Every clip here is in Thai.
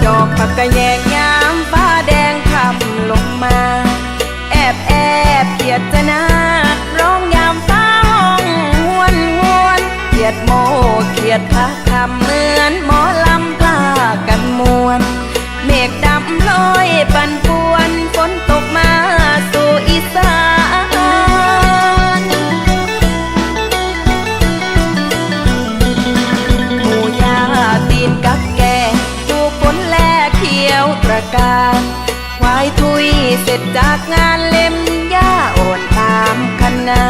หยอกพับก็แยกยามฟ้าแดงคำลงมา แอบแอบเกียดจะนาร้องยามฟ้าห้องหวนหวนเกียดโมเกียดพระคำเหมือนหมอลำพากันมวน เมฆดำลอยปันป ควายทุยเสร็จจากงานเล่มย่าอ่อนตามคันนา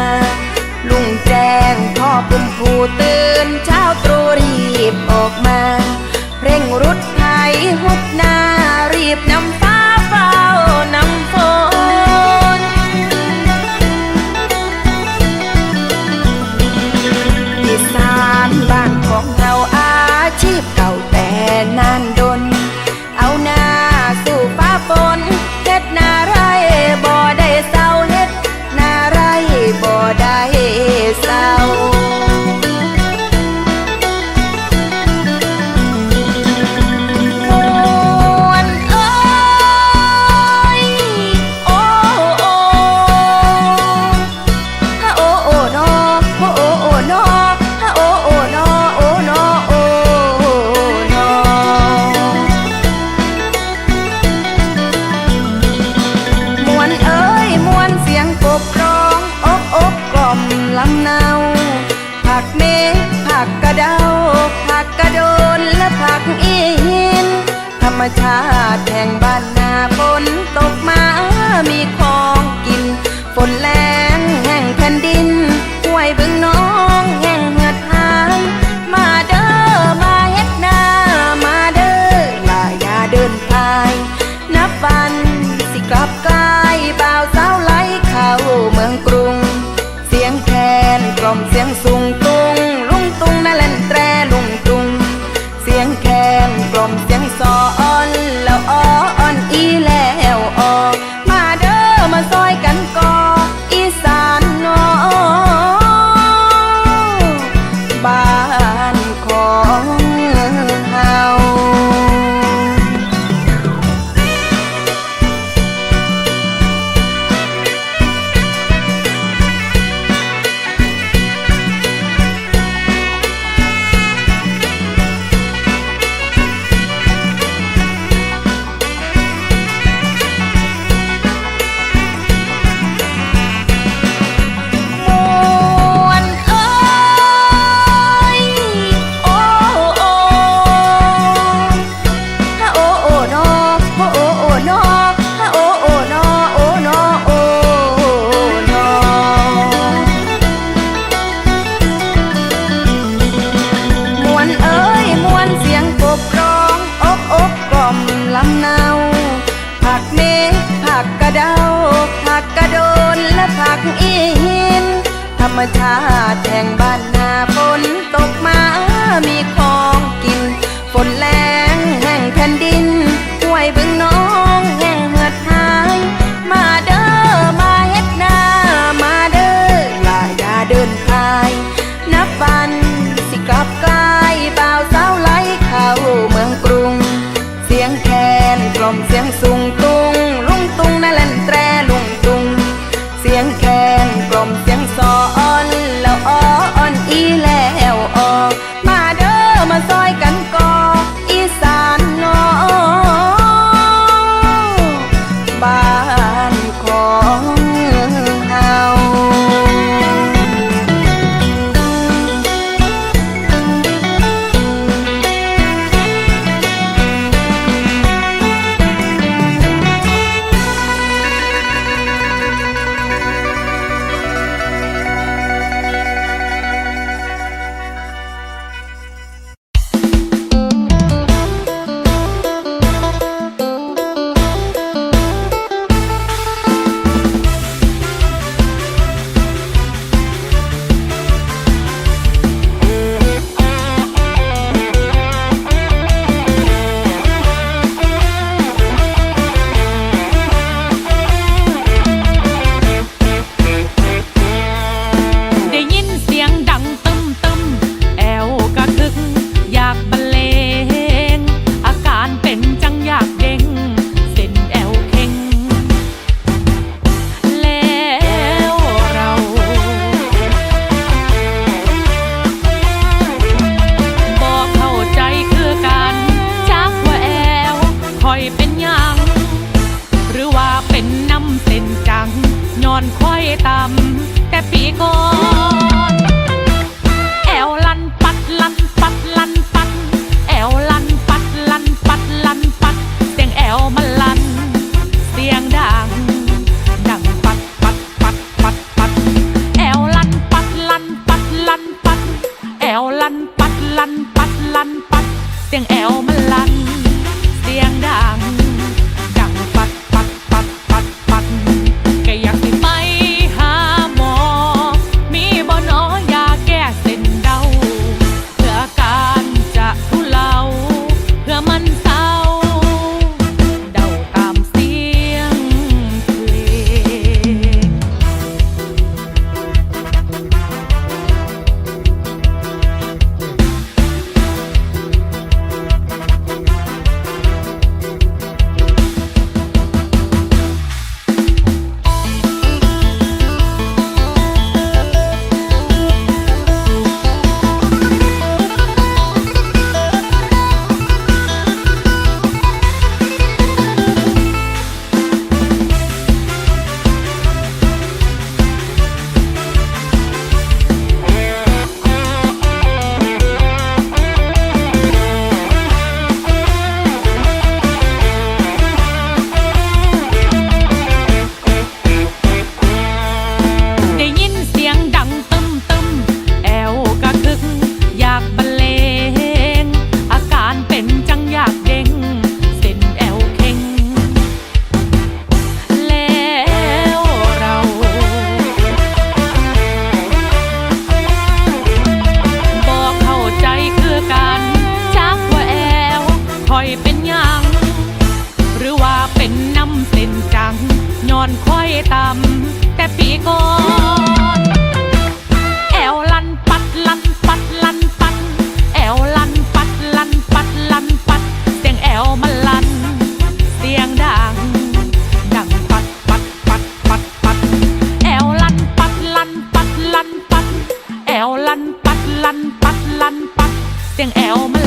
ลุงแจ้งพ่อปุ่มผู้ตื่นเช้าตรู่รีบออกมา เร่งรุดไถหุบหน้ารีบนำ บ่ได้เศร้า กกระเดาผักกระโดนและผักอีหิน ธรรมชาติแห่งบ้านนาฝนตกมามีของกินฝนแล เชาติแห่งบ้านนาฝนตกมามีของกิน ฝนแรงแห่งแผ่นดินห้วยบึงน้องแห่งเหือดหาย มาเด้อมาเฮ็ดนามาเด้อลายดาเดินพาย นับวันสิกลับกลา สียงแอล เสียงแอลมา